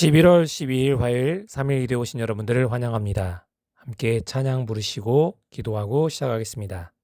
11월 12일 화요일 3일 기도에 오신 여러분들을 환영합니다. 함께 찬양 부르시고 기도하고 시작하겠습니다.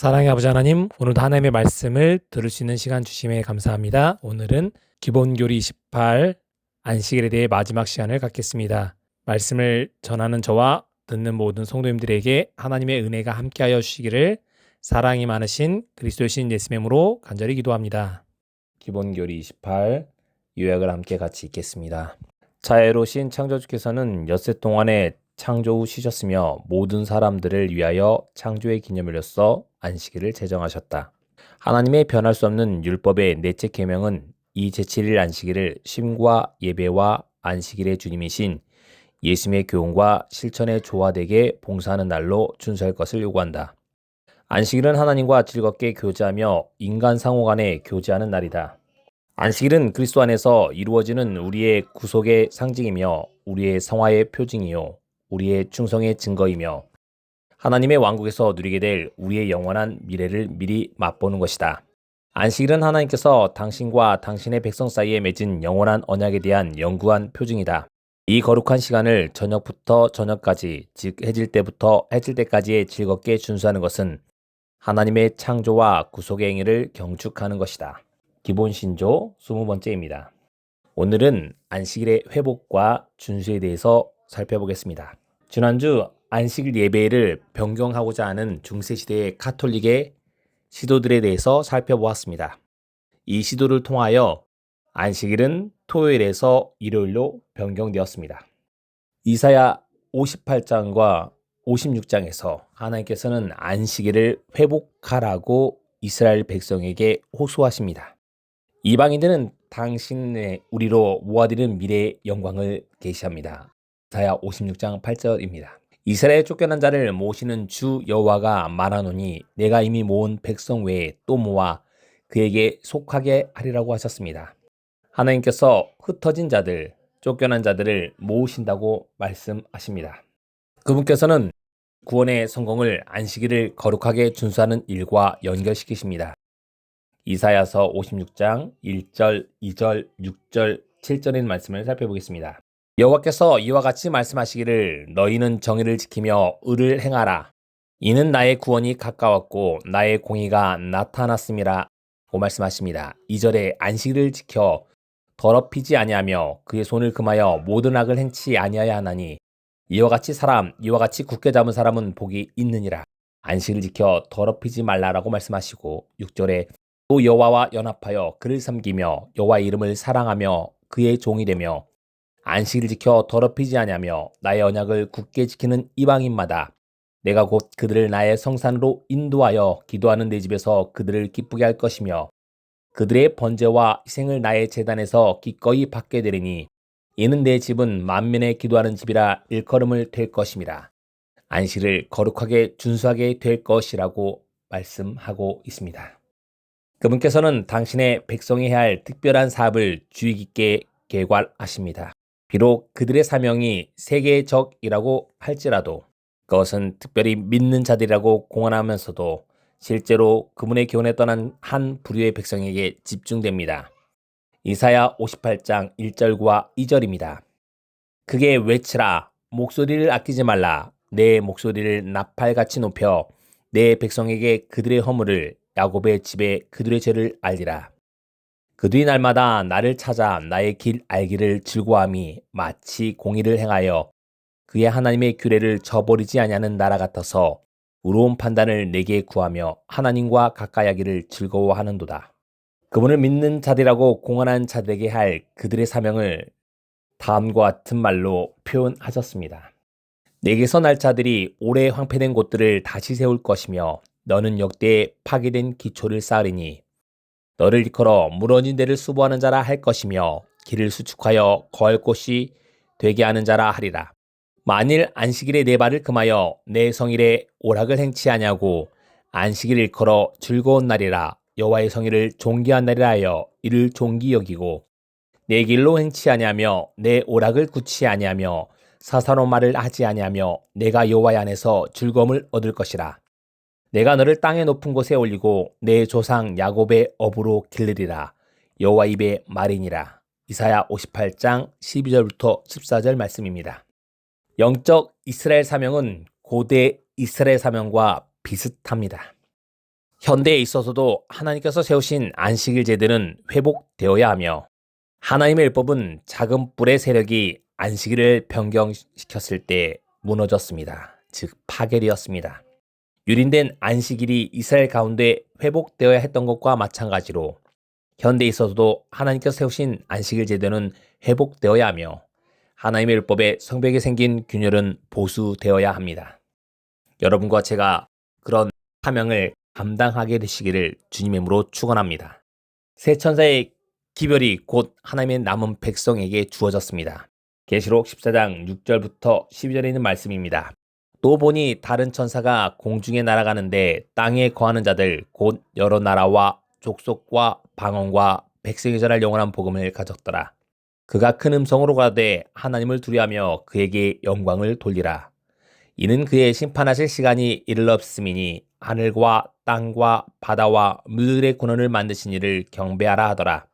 사랑의 아버지 하나님, 오늘도 하나님의 말씀을 들을 수 있는 시간 주심에 감사합니다. 오늘은 기본교리 28 안식일에 대해 마지막 시간을 갖겠습니다. 말씀을 전하는 저와 듣는 모든 성도님들에게 하나님의 은혜가 함께하여 주시기를 사랑이 많으신 그리스도의 신 예수님으로 간절히 기도합니다. 기본교리 28 요약을 함께 같이 읽겠습니다. 자애로신 창조주께서는 엿새 동안에 창조 후 쉬셨으며 모든 사람들을 위하여 창조의 기념일로서 안식일을 제정하셨다. 하나님의 변할 수 없는 율법의 넷째 계명은 이 제7일 안식일을 쉼과 예배와 안식일의 주님이신 예수님의 교훈과 실천에 조화되게 봉사하는 날로 준수할 것을 요구한다. 안식일은 하나님과 즐겁게 교제하며 인간 상호 간에 교제하는 날이다. 안식일은 그리스도 안에서 이루어지는 우리의 구속의 상징이며 우리의 성화의 표징이요 우리의 충성의 증거이며 하나님의 왕국에서 누리게 될 우리의 영원한 미래를 미리 맛보는 것이다. 안식일은 하나님께서 당신과 당신의 백성 사이에 맺은 영원한 언약에 대한 영구한 표징이다. 이 거룩한 시간을 저녁부터 저녁까지, 즉 해질 때부터 해질 때까지의 즐겁게 준수하는 것은 하나님의 창조와 구속의 행위를 경축하는 것이다. 기본 신조 20번째입니다. 오늘은 안식일의 회복과 준수에 대해서 살펴보겠습니다. 지난주 안식일 예배를 변경하고자 하는 중세시대의 카톨릭의 시도들에 대해서 살펴보았습니다. 이 시도를 통하여 안식일은 토요일에서 일요일로 변경되었습니다. 이사야 58장과 56장에서 하나님께서는 안식일을 회복하라고 이스라엘 백성에게 호소하십니다. 이방인들은 당신의 우리로 모아드는 미래의 영광을 계시합니다. 이사야 56장 8절입니다. 이스라엘 쫓겨난 자를 모시는 주 여호와가 말하노니 내가 이미 모은 백성 외에 또 모아 그에게 속하게 하리라고 하셨습니다. 하나님께서 흩어진 자들, 쫓겨난 자들을 모으신다고 말씀하십니다. 그분께서는 구원의 성공을 안식일을 거룩하게 준수하는 일과 연결시키십니다. 이사야서 56장 1절, 2절, 6절, 7절의 말씀을 살펴보겠습니다. 여호와께서 이와 같이 말씀하시기를 너희는 정의를 지키며 의를 행하라. 이는 나의 구원이 가까웠고 나의 공의가 나타났음이라. 말씀하십니다. 2절에 안식일을 지켜 더럽히지 아니하며 그의 손을 금하여 모든 악을 행치 아니하야 하나니 이와 같이 사람 이와 같이 굳게 잡은 사람은 복이 있느니라. 안식을 지켜 더럽히지 말라라고 말씀하시고 6절에 또 여호와와 연합하여 그를 섬기며 여호와의 이름을 사랑하며 그의 종이 되며 안식을 지켜 더럽히지 아니하며 나의 언약을 굳게 지키는 이방인마다 내가 곧 그들을 나의 성산으로 인도하여 기도하는 내 집에서 그들을 기쁘게 할 것이며 그들의 번제와 희생을 나의 재단에서 기꺼이 받게 되리니 이는 내 집은 만면에 기도하는 집이라 일컬음을 될 것임이라. 안식을 거룩하게 준수하게 될 것이라고 말씀하고 있습니다. 그분께서는 당신의 백성이 해야 할 특별한 사업을 주의 깊게 계괄하십니다. 비록 그들의 사명이 세계의 적이라고 할지라도 그것은 특별히 믿는 자들이라고 공언하면서도 실제로 그분의 교훈에 떠난 한 부류의 백성에게 집중됩니다. 이사야 58장 1절과 2절입니다. 그게 외치라 목소리를 아끼지 말라 내 목소리를 나팔같이 높여 내 백성에게 그들의 허물을 야곱의 집에 그들의 죄를 알리라. 그들이 날마다 나를 찾아 나의 길 알기를 즐거함이 마치 공의를 행하여 그의 하나님의 규례를 저버리지 아니하는 나라 같아서 의로운 판단을 내게 구하며 하나님과 가까이 하기를 즐거워하는도다. 그분을 믿는 자들이라고 공언한 자들에게 할 그들의 사명을 다음과 같은 말로 표현하셨습니다. 내게서 날 자들이 오래 황폐된 곳들을 다시 세울 것이며 너는 역대 파괴된 기초를 쌓으리니 너를 일컬어 무너진 데를 수보하는 자라 할 것이며 길을 수축하여 거할 곳이 되게 하는 자라 하리라. 만일 안식일에 내 발을 금하여 내 성일에 오락을 행치 아니하고 안식일 일컬어 즐거운 날이라 여호와의 성일을 존귀한 날이라 하여 이를 존귀 여기고 내 길로 행치 아니하며 내 오락을 아니하며 사사로운 말을 하지 아니하며 내가 여호와의 안에서 즐거움을 얻을 것이라. 내가 너를 땅의 높은 곳에 올리고 내 조상 야곱의 업으로 길르리라. 여호와 입의 말이니라. 이사야 58장 12절부터 14절 말씀입니다. 영적 이스라엘 사명은 고대 이스라엘 사명과 비슷합니다. 현대에 있어서도 하나님께서 세우신 안식일 제도는 회복되어야 하며 하나님의 율법은 작은 뿔의 세력이 안식일을 변경시켰을 때 무너졌습니다. 즉 파괴되었습니다. 유린된 안식일이 이스라엘 가운데 회복되어야 했던 것과 마찬가지로 현대에 있어서도 하나님께서 세우신 안식일 제도는 회복되어야 하며 하나님의 율법에 성벽에 생긴 균열은 보수되어야 합니다. 여러분과 제가 그런 사명을 감당하게 되시기를 주님의 이름으로 축원합니다. 새 천사의 기별이 곧 하나님의 남은 백성에게 주어졌습니다. 계시록 14장 6절부터 12절에 있는 말씀입니다. 또 보니 다른 천사가 공중에 날아가는데 땅에 거하는 자들 곧 여러 나라와 족속과 방언과 백성이 전할 영원한 복음을 가졌더라. 그가 큰 음성으로 가되 하나님을 두려하며 그에게 영광을 돌리라. 이는 그의 심판하실 시간이 이르렀음이니 하늘과 땅과 바다와 물들의 군원을 만드신 이를 경배하라 하더라.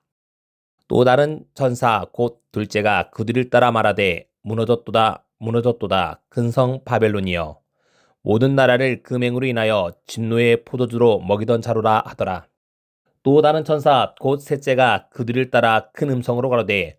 또 다른 천사 곧 둘째가 그들을 따라 말하되 무너졌도다 무너졌도다 근성 바벨론이여 모든 나라를 그 맹으로 인하여 진노의 포도주로 먹이던 자로라 하더라. 또 다른 천사 곧 셋째가 그들을 따라 큰 음성으로 가로되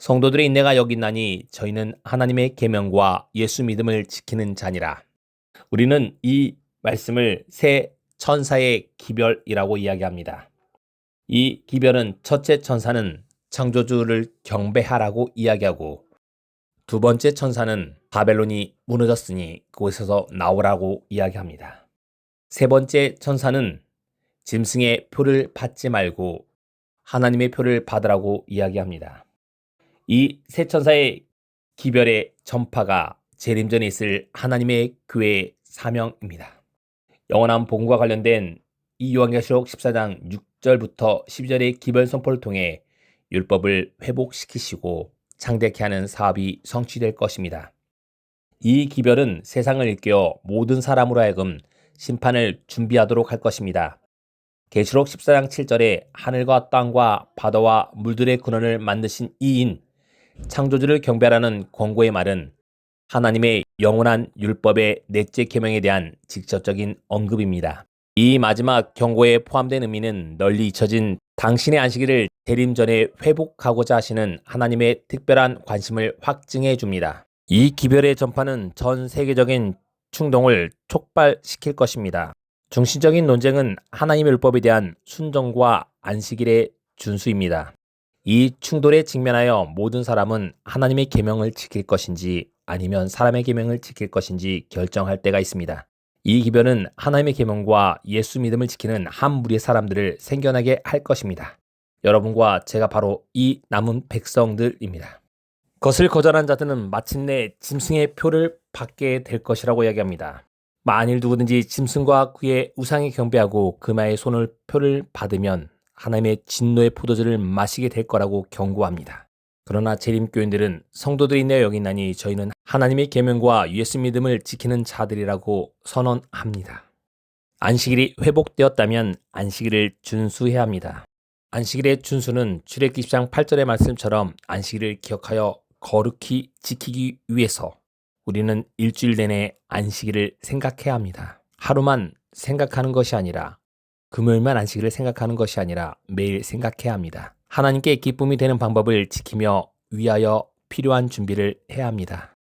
성도들의 인내가 여기 있나니 저희는 하나님의 계명과 예수 믿음을 지키는 자니라. 우리는 이 말씀을 새 천사의 기별이라고 이야기합니다. 이 기별은 첫째 천사는 창조주를 경배하라고 이야기하고 두 번째 천사는 바벨론이 무너졌으니 그곳에서 나오라고 이야기합니다. 세 번째 천사는 짐승의 표를 받지 말고 하나님의 표를 받으라고 이야기합니다. 이 세 천사의 기별의 전파가 재림전에 있을 하나님의 교회의 사명입니다. 영원한 복음과 관련된 이 요한계시록 14장 6절부터 12절의 기별 선포를 통해 율법을 회복시키시고 창대케 하는 사업이 성취될 것입니다. 이 기별은 세상을 일깨워 모든 사람으로 하여금 심판을 준비하도록 할 것입니다. 계시록 14장 7절에 하늘과 땅과 바다와 물들의 근원을 만드신 이인 창조주를 경배하라는 권고의 말은 하나님의 영원한 율법의 넷째 계명에 대한 직접적인 언급입니다. 이 마지막 경고에 포함된 의미는 널리 잊혀진 당신의 안식일을 대림 전에 회복하고자 하시는 하나님의 특별한 관심을 확증해 줍니다. 이 기별의 전파는 전 세계적인 충동을 촉발시킬 것입니다. 중심적인 논쟁은 하나님의 율법에 대한 순종과 안식일의 준수입니다. 이 충돌에 직면하여 모든 사람은 하나님의 계명을 지킬 것인지 아니면 사람의 계명을 지킬 것인지 결정할 때가 있습니다. 이 기별은 하나님의 계명과 예수 믿음을 지키는 한 무리의 사람들을 생겨나게 할 것입니다. 여러분과 제가 바로 이 남은 백성들입니다. 것을 거절한 자들은 마침내 짐승의 표를 받게 될 것이라고 이야기합니다. 만일 누구든지 짐승과 그의 우상에 경배하고 금화의 손을 표를 받으면 하나님의 진노의 포도주를 마시게 될 거라고 경고합니다. 그러나 재림교인들은 성도들이 내어 여기나니 저희는 하나님의 계명과 예수 믿음을 지키는 자들이라고 선언합니다. 안식일이 회복되었다면 안식일을 준수해야 합니다. 안식일의 준수는 출애굽기 10장 8절의 말씀처럼 안식일을 기억하여 거룩히 지키기 위해서 우리는 일주일 내내 안식일을 생각해야 합니다. 하루만 생각하는 것이 아니라 금요일만 안식일을 생각하는 것이 아니라 매일 생각해야 합니다. 하나님께 기쁨이 되는 방법을 지키며 위하여 필요한 준비를 해야 합니다.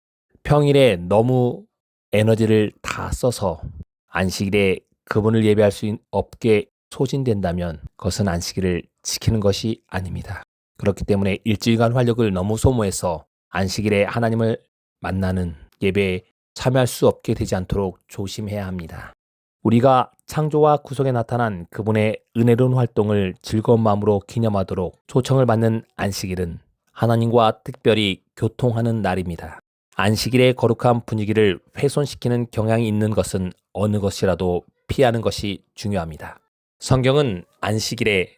평일에 너무 에너지를 다 써서 안식일에 그분을 예배할 수 없게 소진된다면 그것은 안식일을 지키는 것이 아닙니다. 그렇기 때문에 일주일간 활력을 너무 소모해서 안식일에 하나님을 만나는 예배에 참여할 수 없게 되지 않도록 조심해야 합니다. 우리가 창조와 구속에 나타난 그분의 은혜로운 활동을 즐거운 마음으로 기념하도록 초청을 받는 안식일은 하나님과 특별히 교통하는 날입니다. 안식일의 거룩한 분위기를 훼손시키는 경향이 있는 것은 어느 것이라도 피하는 것이 중요합니다. 성경은 안식일에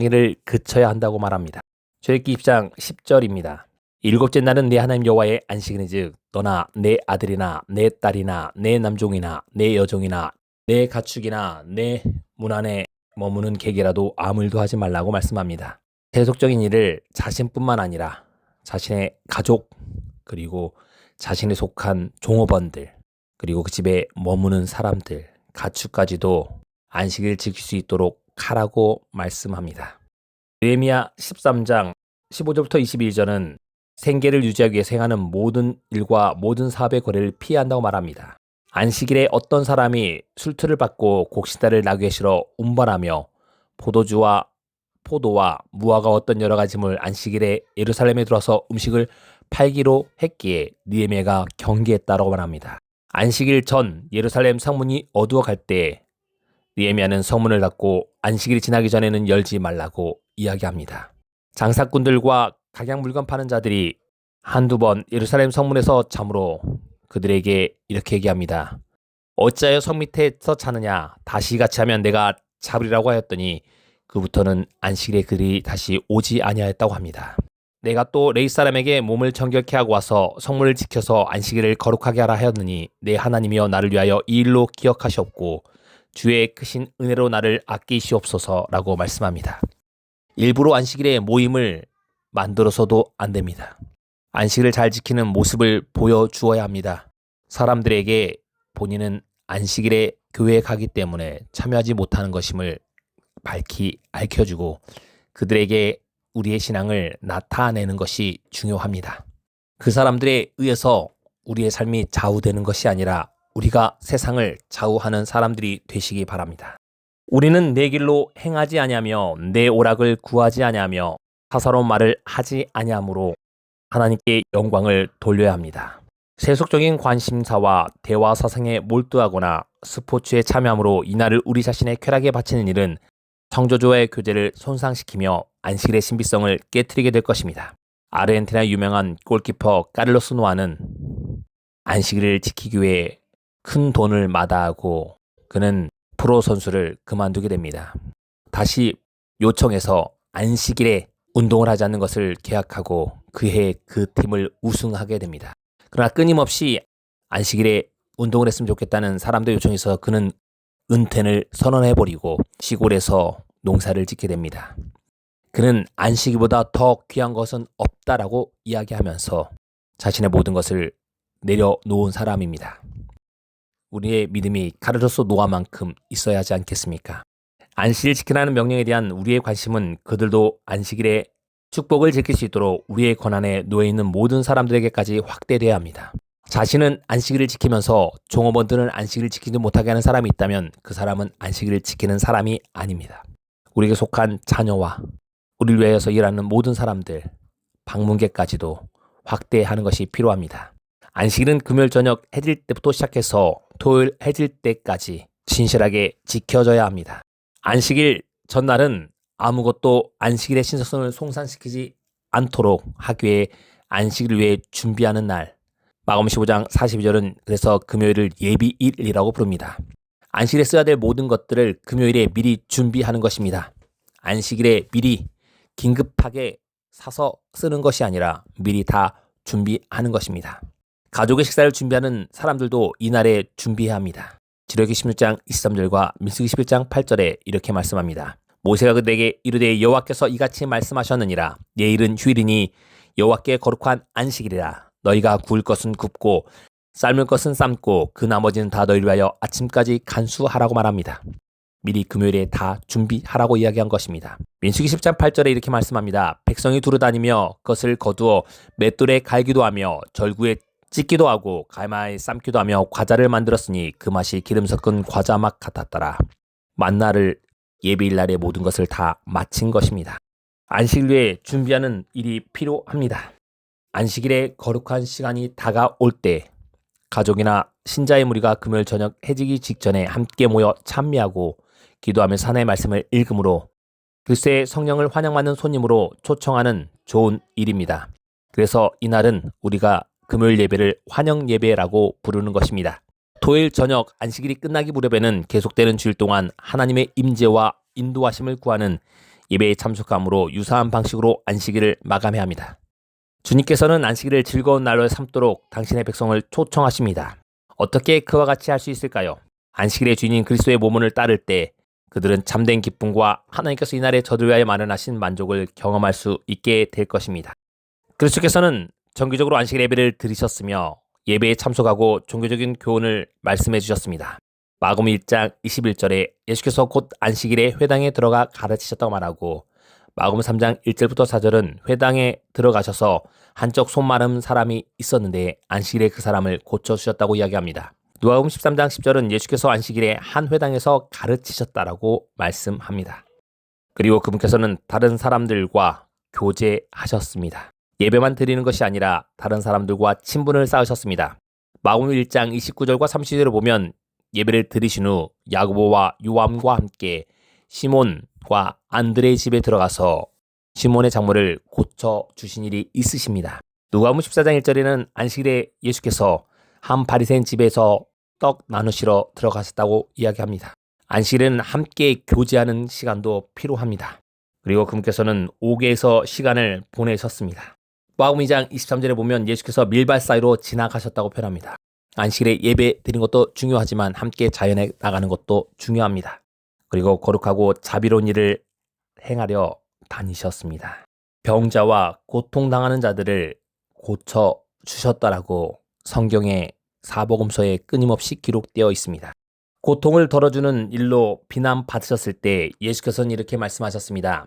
일을 그쳐야 한다고 말합니다. 출애굽기 10장 10절입니다. 일곱째 날은 내 하나님 여호와의 안식일이즉 너나 내 아들이나 내 딸이나 내 남종이나 내 여종이나 내 가축이나 내 문 안에 머무는 객이라도 아무 일도 하지 말라고 말씀합니다. 세속적인 일을 자신뿐만 아니라 자신의 가족 그리고 자신에 속한 종업원들 그리고 그 집에 머무는 사람들 가축까지도 안식일 지킬 수 있도록 하라고 말씀합니다. 느헤미야 13장 15절부터 22절은 생계를 유지하기 위해 행하는 모든 일과 모든 사업의 거래를 피해야 한다고 말합니다. 안식일에 어떤 사람이 술틀을 받고 곡식다를 나귀에 실어 운반하며 포도주와 포도와 무화과 어떤 여러 가지 물 안식일에 예루살렘에 들어와서 음식을 팔기로 했기에 니에메가 경계했다라고 말합니다. 안식일 전 예루살렘 성문이 어두워 갈 때 니에미아는 성문을 닫고 안식일이 지나기 전에는 열지 말라고 이야기합니다. 장사꾼들과 각양 물건 파는 자들이 한두 번 예루살렘 성문에서 잠으로 그들에게 이렇게 얘기합니다. 어찌하여 성 밑에서 자느냐? 다시 같이 하면 내가 잡으리라고 하였더니 그부터는 안식일에 그들이 다시 오지 아니하였다고 합니다. 내가 또 레이 사람에게 몸을 정결케 하고 와서 성문을 지켜서 안식일을 거룩하게 하라 하였느니 내 하나님이여 나를 위하여 이 일로 기억하시옵고 주의 크신 은혜로 나를 아끼시옵소서라고 말씀합니다. 일부러 안식일에 모임을 만들어서도 안 됩니다. 안식을 잘 지키는 모습을 보여주어야 합니다. 사람들에게 본인은 안식일에 교회에 가기 때문에 참여하지 못하는 것임을 밝히 알려주고 그들에게 우리의 신앙을 나타내는 것이 중요합니다. 그 사람들에 의해서 우리의 삶이 좌우되는 것이 아니라 우리가 세상을 좌우하는 사람들이 되시기 바랍니다. 우리는 내 길로 행하지 아니하며 내 오락을 구하지 아니하며 사사로운 말을 하지 아니하므로 하나님께 영광을 돌려야 합니다. 세속적인 관심사와 대화 사상에 몰두하거나 스포츠에 참여함으로 이날을 우리 자신의 쾌락에 바치는 일은 성조조의 교제를 손상시키며 안식일의 신비성을 깨뜨리게 될 것입니다. 아르헨티나 유명한 골키퍼 까를로스 노아는 안식일을 지키기 위해 큰 돈을 마다하고 그는 프로 선수를 그만두게 됩니다. 다시 요청해서 안식일에 운동을 하지 않는 것을 계약하고 그해 그 팀을 우승하게 됩니다. 그러나 끊임없이 안식일에 운동을 했으면 좋겠다는 사람들 있어 그는 은퇴를 선언해버리고 시골에서 농사를 짓게 됩니다. 그는 안식일보다 더 귀한 것은 없다라고 이야기하면서 자신의 모든 것을 내려놓은 사람입니다. 우리의 믿음이 카르로스 노아만큼 있어야 하지 않겠습니까? 안식일 지키라는 명령에 대한 우리의 관심은 그들도 안식일에 축복을 지킬 수 있도록 우리의 권한에 놓여 있는 모든 사람들에게까지 확대돼야 합니다. 자신은 안식일을 지키면서 종업원들은 안식일을 지키지 못하게 하는 사람이 있다면 그 사람은 안식일을 지키는 사람이 아닙니다. 우리에게 속한 자녀와 우리를 위해서 일하는 모든 사람들, 방문객까지도 확대하는 것이 필요합니다. 안식일은 금요일 저녁 해질 때부터 시작해서 토요일 해질 때까지 신실하게 지켜져야 합니다. 안식일 전날은 아무것도 안식일의 신성성을 송산시키지 않도록 학교에 안식일을 위해 준비하는 날. 마감 15장 42절은 그래서 금요일을 예비일이라고 부릅니다. 안식일에 써야 될 모든 것들을 금요일에 미리 준비하는 것입니다. 안식일에 미리 긴급하게 사서 쓰는 것이 아니라 미리 다 준비하는 것입니다. 가족의 식사를 준비하는 사람들도 이날에 준비해야 합니다. 지력기 16장 23절과 민수기 11장 8절에 이렇게 말씀합니다. 모세가 그들에게 이르되 여호와께서 이같이 말씀하셨느니라 내일은 휴일이니 여호와께 거룩한 안식일이라 너희가 구울 것은 굽고 삶을 것은 삶고 그 나머지는 다 너희를 위하여 아침까지 간수하라고 말합니다. 미리 금요일에 다 준비하라고 이야기한 것입니다. 민수기 10장 8절에 이렇게 말씀합니다. 백성이 두루 다니며 그것을 거두어 맷돌에 갈기도 하며 절구에 찢기도 하고 가마에 삶기도 하며 과자를 만들었으니 그 맛이 기름 섞은 과자 맛 같았더라. 만나를 예배일 날의 모든 것을 다 마친 것입니다. 안식일 위해 준비하는 일이 필요합니다. 안식일에 거룩한 시간이 다가올 때 가족이나 신자의 무리가 금요일 저녁 해지기 직전에 함께 모여 찬미하고 기도하며 사나의 말씀을 읽음으로 글쎄 성령을 환영받는 손님으로 초청하는 좋은 일입니다. 그래서 이날은 우리가 금요일 예배를 환영 예배라고 부르는 것입니다. 토요일 저녁 안식일이 끝나기 무렵에는 계속되는 주일 동안 하나님의 임재와 인도하심을 구하는 예배에 참석함으로 유사한 방식으로 안식일을 마감해야 합니다. 주님께서는 안식일을 즐거운 날로 삼도록 당신의 백성을 초청하십니다. 어떻게 그와 같이 할 수 있을까요? 안식일의 주인인 그리스도의 모문을 따를 때 그들은 참된 기쁨과 하나님께서 이날에 저들 위하여 마련하신 만족을 경험할 수 있게 될 것입니다. 그리스도께서는 정기적으로 안식일 예배를 드리셨으며 예배에 참석하고 종교적인 교훈을 말씀해 주셨습니다. 마금 1장 21절에 예수께서 곧 안식일에 회당에 들어가 가르치셨다고 말하고 마금 3장 1절부터 4절은 회당에 들어가셔서 한쪽 손 마른 사람이 있었는데 안식일에 그 사람을 고쳐 주셨다고 이야기합니다. 누가복음 13장 10절은 예수께서 안식일에 한 회당에서 가르치셨다라고 말씀합니다. 그리고 그분께서는 다른 사람들과 교제하셨습니다. 예배만 드리는 것이 아니라 다른 사람들과 친분을 쌓으셨습니다. 마음 1장 29절과 30절을 보면 예배를 드리신 후 야고보와 요함과 함께 시몬과 안드레의 집에 들어가서 시몬의 작물을 고쳐 주신 일이 있으십니다. 누가복음 14장 1절에는 안식일에 예수께서 한 바리새인 집에서 떡 나누시러 들어가셨다고 이야기합니다. 안식일은 함께 교제하는 시간도 필요합니다. 그리고 그분께서는 옥에서 시간을 보내셨습니다. 마음 2장 23절에 보면 예수께서 밀발 사이로 지나가셨다고 표현합니다. 안식일에 예배 드린 것도 중요하지만 함께 자연에 나가는 것도 중요합니다. 그리고 거룩하고 자비로운 일을 행하려 다니셨습니다. 병자와 고통당하는 자들을 고쳐 주셨다라고 성경의 사복음서에 끊임없이 기록되어 있습니다. 고통을 덜어주는 일로 비난 받으셨을 때 예수께서는 이렇게 말씀하셨습니다.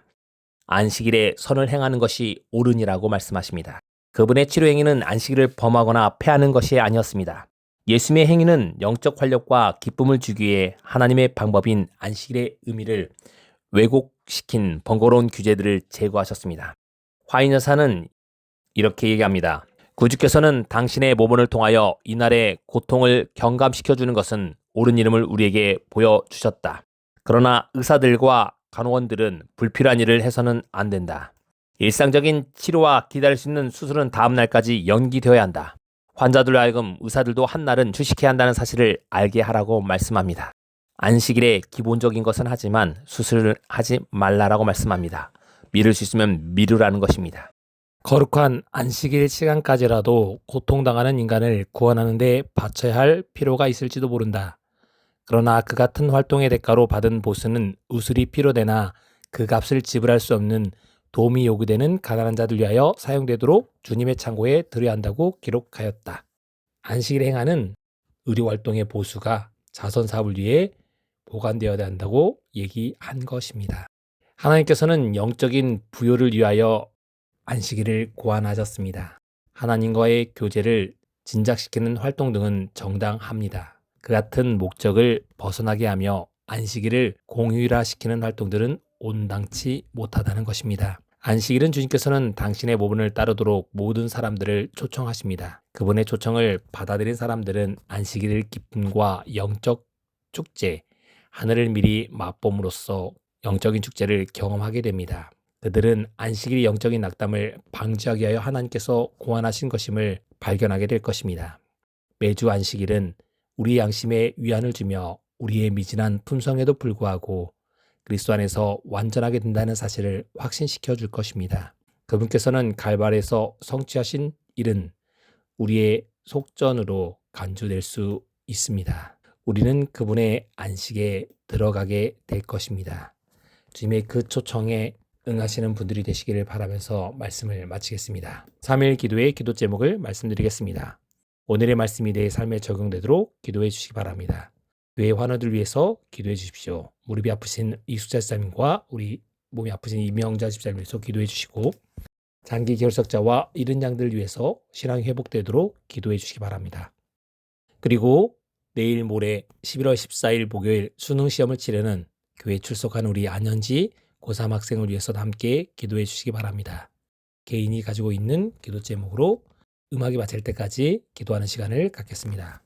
안식일에 선을 행하는 것이 옳으니라고 말씀하십니다. 그분의 치료 행위는 안식일을 범하거나 패하는 것이 아니었습니다. 예수님의 행위는 영적 활력과 기쁨을 주기 위해 하나님의 방법인 안식일의 의미를 왜곡시킨 번거로운 규제들을 제거하셨습니다. 화인 여사는 이렇게 얘기합니다. 구주께서는 당신의 모본을 통하여 이날의 고통을 경감시켜 주는 것은 옳은 이름을 우리에게 보여주셨다. 그러나 의사들과 간호원들은 불필요한 일을 해서는 안 된다. 일상적인 치료와 기다릴 수 있는 수술은 다음 날까지 연기되어야 한다. 환자들로 하여금 의사들도 한 날은 휴식해야 한다는 사실을 알게 하라고 말씀합니다. 안식일에 기본적인 것은 하지만 수술을 하지 말라라고 말씀합니다. 미룰 수 있으면 미루라는 것입니다. 거룩한 안식일 시간까지라도 고통당하는 인간을 구원하는 데 바쳐야 할 필요가 있을지도 모른다. 그러나 그 같은 활동의 대가로 받은 보수는 우술이 필요되나 그 값을 지불할 수 없는 도움이 요구되는 가난한 자들 위하여 사용되도록 주님의 창고에 들여야 한다고 기록하였다. 안식일 행하는 의료 활동의 보수가 자선 사업을 위해 보관되어야 한다고 얘기한 것입니다. 하나님께서는 영적인 부여를 위하여 안식일을 고안하셨습니다. 하나님과의 교제를 진작시키는 활동 등은 정당합니다. 그 같은 목적을 벗어나게 하며 안식일을 공휴일화시키는 활동들은 온당치 못하다는 것입니다. 안식일은 주님께서는 당신의 모분을 따르도록 모든 사람들을 초청하십니다. 그분의 초청을 받아들인 사람들은 안식일의 기쁨과 영적 축제, 하늘을 미리 맛봄으로써 영적인 축제를 경험하게 됩니다. 그들은 안식일의 영적인 낙담을 방지하기 위하여 하나님께서 고안하신 것임을 발견하게 될 것입니다. 매주 안식일은 우리 양심에 위안을 주며 우리의 미진한 품성에도 불구하고 그리스도 안에서 완전하게 된다는 사실을 확신시켜 줄 것입니다. 그분께서는 갈발에서 성취하신 일은 우리의 속전으로 간주될 수 있습니다. 우리는 그분의 안식에 들어가게 될 것입니다. 주님의 그 초청에 응하시는 분들이 되시기를 바라면서 말씀을 마치겠습니다. 3일 기도의 기도 제목을 말씀드리겠습니다. 오늘의 말씀이 내 삶에 적용되도록 기도해 주시기 바랍니다. 뇌 환우들 위해서 기도해 주십시오. 무릎이 아프신 이수자 집사님과 우리 몸이 아프신 이명자 집사님 위해서 기도해 주시고 장기 결석자와 이른 양들 위해서 신앙이 회복되도록 기도해 주시기 바랍니다. 그리고 내일 모레 11월 14일 목요일 수능 시험을 치르는 교회 출석한 우리 안현지 고3 학생을 위해서도 함께 기도해 주시기 바랍니다. 개인이 가지고 있는 기도 제목으로 음악이 마칠 때까지 기도하는 시간을 갖겠습니다.